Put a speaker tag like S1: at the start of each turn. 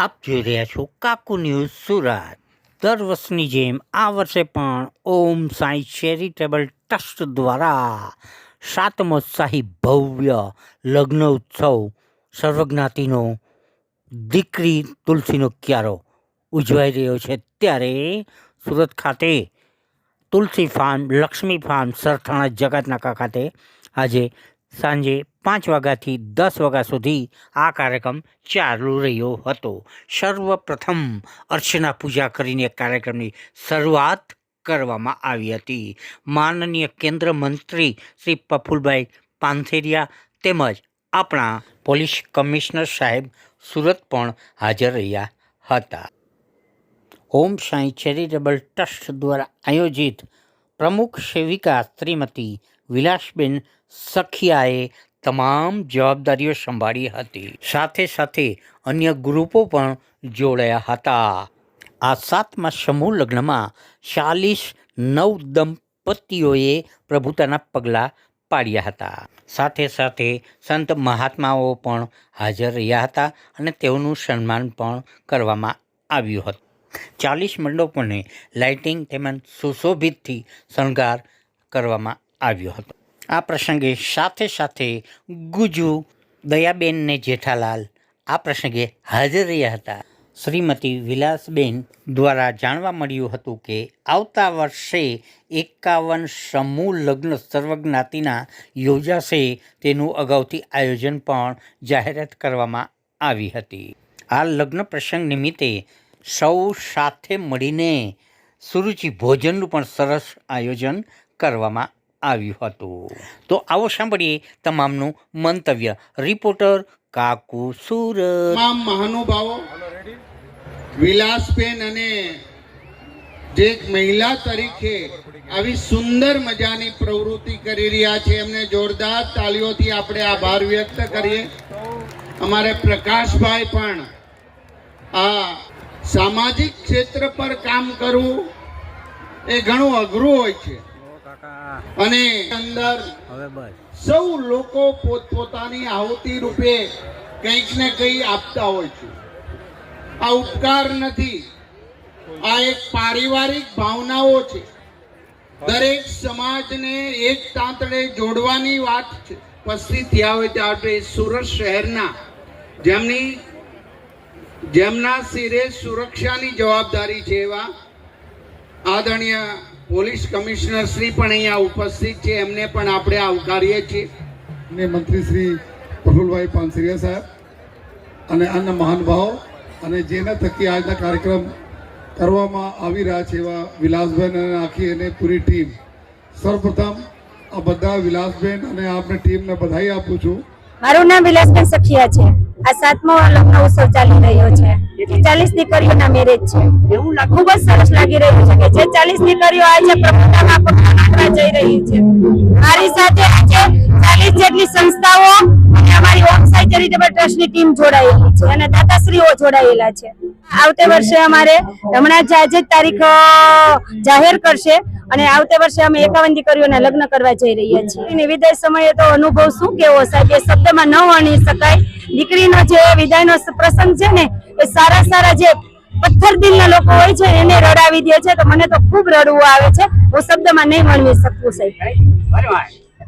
S1: આપ જોઈ રહ્યા છો કાકુ ન્યૂઝ સુરત. દર વર્ષની જેમ આ વર્ષે પણ ઓમ સાંઈ ચેરિટેબલ ટ્રસ્ટ દ્વારા સાતમોત્સાહી ભવ્ય લગ્ન ઉત્સવ સર્વજ્ઞાતિનો દીકરી તુલસીનો ક્યારો ઉજવાઈ રહ્યો છે. ત્યારે સુરત ખાતે તુલસી ફાર્મ, લક્ષ્મી ફાર્મ સરથાણા જગતનાકા ખાતે આજે સાંજે પાંચ વાગ્યાથી દસ વાગ્યા સુધી આ કાર્યક્રમ ચાલુ રહ્યો હતો. સર્વપ્રથમ અર્ચના પૂજા કરીને કાર્યક્રમની શરૂઆત કરવામાં આવી હતી. માનનીય કેન્દ્ર મંત્રી શ્રી પ્રફુલભાઈ પાનથેરિયા તેમજ આપણા પોલીસ કમિશનર સાહેબ સુરત પણ હાજર રહ્યા હતા. ઓમ સાંઈ ચેરિટેબલ ટ્રસ્ટ દ્વારા આયોજિત પ્રમુખ સેવિકા શ્રીમતી વિલાસબેન સખિયાએ તમામ જવાબદારીઓ સંભાળી હતી. સાથે સાથે અન્ય ગ્રુપો પણ જોડાયા હતા. આ સાતમા સમૂહ લગ્નમાં ચાલીસ નવ દંપતીઓએ પ્રભુતાના પગલાં પાડ્યા હતા. સાથે સાથે સંત મહાત્માઓ પણ હાજર રહ્યા હતા અને તેઓનું સન્માન પણ કરવામાં આવ્યું હતું. ચાલીસ મંડપોને લાઇટિંગ તેમજ સુશોભિતથી શણગાર કરવામાં આવ્યો હતો. આ પ્રસંગે સાથે સાથે ગુજુ દયાબેન ને જેઠાલાલ આ પ્રસંગે હાજર રહ્યા હતા. શ્રીમતી વિલાસબેન દ્વારા જાણવા મળ્યું હતું કે, આવતા વર્ષે એકાવન સમૂહ લગ્ન સર્વજ્ઞાતિના યોજાશે તેનું અગાઉથી આયોજન પણ જાહેરાત કરવામાં આવી હતી. આ લગ્ન પ્રસંગ નિમિત્તે સૌ સાથે મળીને સુરુચિ ભોજનનું પણ સરસ આયોજન કરવામાં આવ્યું હતું. તો આવો સાંભળીએ તમામનું મંતવ્ય. રિપોર્ટર કાકુ સુર
S2: તમામ મહાનુભાવો, વિલાસબેન અને જે મહિલા તરીકે આવી સુંદર મજાની પ્રવૃત્તિ કરી રહ્યા છે, એમને જોરદાર તાળીઓથી આપણે આભાર વ્યક્ત કરીએ. અમારે પ્રકાશભાઈ પણ આ સામાજિક ક્ષેત્ર પર કામ કરવું એ ઘણું અઘરું હોય છે. અને અંદર સૌ લોકો પોતપોતાની આહુતિ રૂપે કંઈક ને કંઈ આપતા હોય છે. આ ઉપકાર નથી. આ એક પારિવારિક ભાવનાઓ છે. દરેક સમાજને એક તાંતડે જોડવાની વાત છે. ઉપસ્થિત થયા હોય ત્યારે સુરત શહેરના જેમની જેમના સિરે સુરક્ષાની જવાબદારી છે એવા આદરણીય પોલીસ કમિશનર શ્રી પણ અહીંયા ઉપસ્થિત છે. એમને પણ આપણે આવકારીએ છીએ.
S3: ને મંત્રી શ્રી પ્રફુલભાઈ પાનસરિયા સાહેબ અને અન્ય મહાનુભાવો અને જેના થકી આજના કાર્યક્રમ કરવામાં આવી રહ્યા છે એવા વિલાસબેન અને આખી અને પૂરી ટીમ. સર્વપ્રથમ આ બધા વિલાસબેન અને આપની ટીમને બધાઈ આપું છું.
S4: મારું નામ વિલાસબેન સખિયા છે. આ સાતમો લગ્ન ઉત્સવ ચાલી રહ્યો છે. ચાલીસ દીકરીઓના મેરેજ છે. એવું ખૂબ જ સરસ લાગી રહ્યું છે કે જે ચાલીસ દીકરીઓ આજે પ્રભુતામાં પગલાં જઈ રહી છે. મારી સાથે આજે ચાલીસ જેટલી સંસ્થાઓ અને અમારી ઓમ સાઈ ચેરિટેબલ ટ્રસ્ટની ટીમ જોડાયેલી છે અને દાતાશ્રીઓ જોડાયેલા છે. આવતે વર્ષે અમારે હમણાં જ આજે જ તારીખ જાહેર કરશે અને આવતે વર્ષે અમે એકાવન દીકરીઓના લગ્ન કરવા જઈ રહ્યા છીએ. વિદાય સમયે તો અનુભવ શું કેવો સાહેબ? એ શબ્દમાં ન વણી શકાય. દીકરીનો જે વિદાયનો પ્રસંગ છે ને, એ સારા સારા જે પથ્થર દિલના લોકો હોય છે એને રડાવી દે છે. તો મને તો ખૂબ રડવું આવે છે. હું શબ્દમાં નહીં વર્ણવી શકું, સાહેબ.